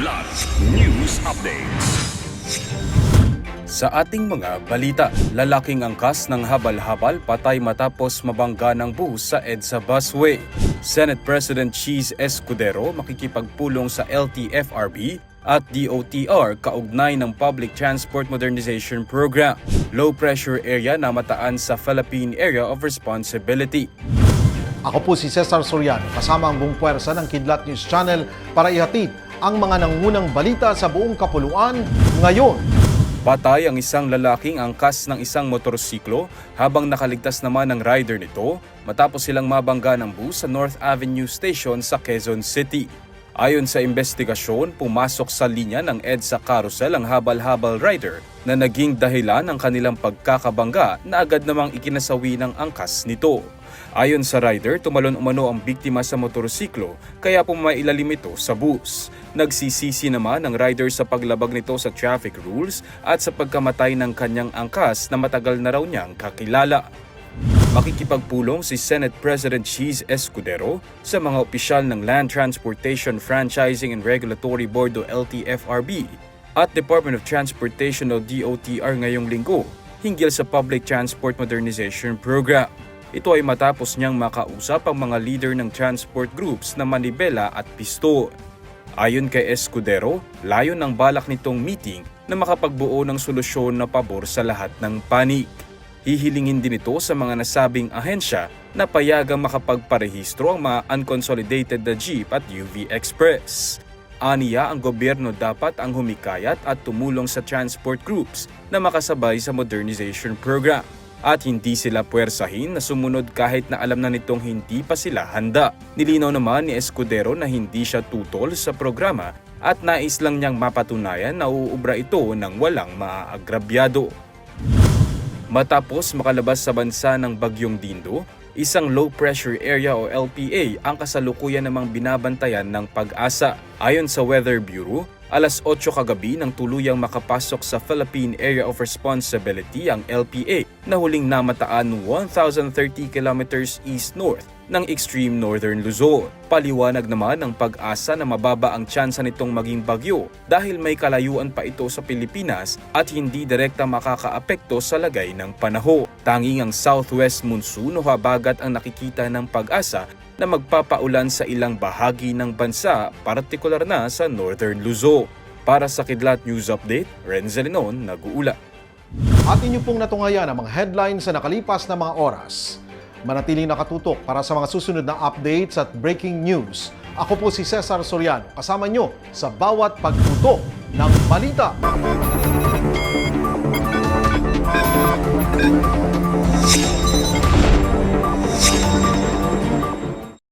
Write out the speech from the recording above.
Kidlat News Updates. Sa ating mga balita, lalaking angkas ng habal-habal patay matapos mabangga ng bus sa EDSA busway. Senate President Cheese Escudero makikipagpulong sa LTFRB at DOTR kaugnay ng Public Transport Modernization Program. Low pressure area na mataan sa Philippine Area of Responsibility. Ako po si Cesar Soriano, kasama ang buong puwersa ng Kidlat News Channel para ihatid ang mga nangunang balita sa buong kapuluan ngayon. Patay ang isang lalaking angkas ng isang motorsiklo habang nakaligtas naman ang rider nito matapos silang mabangga ng bus sa North Avenue Station sa Quezon City. Ayon sa investigasyon, pumasok sa linya ng EDSA carousel ang habal-habal rider na naging dahilan ng kanilang pagkakabangga na agad namang ikinasawi ng angkas nito. Ayon sa rider, tumalon umano ang biktima sa motorsiklo kaya pumailalim ito sa bus. Nagsisisi naman ang rider sa paglabag nito sa traffic rules at sa pagkamatay ng kanyang angkas na matagal na raw niyang kakilala. Makikipagpulong si Senate President Cheese Escudero sa mga opisyal ng Land Transportation Franchising and Regulatory Board o LTFRB at Department of Transportation o DOTR ngayong linggo hinggil sa Public Transport Modernization Program. Ito ay matapos niyang makausap ang mga leader ng transport groups na Manibela at Pisto. Ayon kay Escudero, layon ng balak nitong meeting na makapagbuo ng solusyon na pabor sa lahat ng panig. Hihilingin din ito sa mga nasabing ahensya na payagang makapagparehistro ang mga unconsolidated na jeep at UV Express. Aniya ang gobyerno dapat ang humikayat at tumulong sa transport groups na makasabay sa modernization program at hindi sila puwersahin na sumunod kahit na alam na nitong hindi pa sila handa. Nilinaw naman ni Escudero na hindi siya tutol sa programa at nais lang niyang mapatunayan na uubra ito ng walang maaagrabyado. Matapos makalabas sa bansa ng Bagyong Dindo, isang low pressure area o LPA ang kasalukuyan namang binabantayan ng pag-asa. Ayon sa Weather Bureau, alas 8 kagabi nang tuluyang makapasok sa Philippine Area of Responsibility ang LPA na huling namataan 1,030 kilometers east-north ng extreme northern Luzon. Paliwanag naman ng pag-asa na mababa ang tsansa nitong maging bagyo dahil may kalayuan pa ito sa Pilipinas at hindi direkta makakaapekto sa lagay ng panahon. Tanging ang southwest monsoon o habagat ang nakikita ng pag-asa na magpapaulan sa ilang bahagi ng bansa, partikular na sa northern Luzon. Para sa Kidlat News Update, Renzel Lenon, nag-uula. At inyo pong natungayan ang mga headlines sa nakalipas na mga oras. Manatiling nakatutok para sa mga susunod na updates at breaking news. Ako po si Cesar Soriano, kasama nyo sa bawat pagtutok ng balita.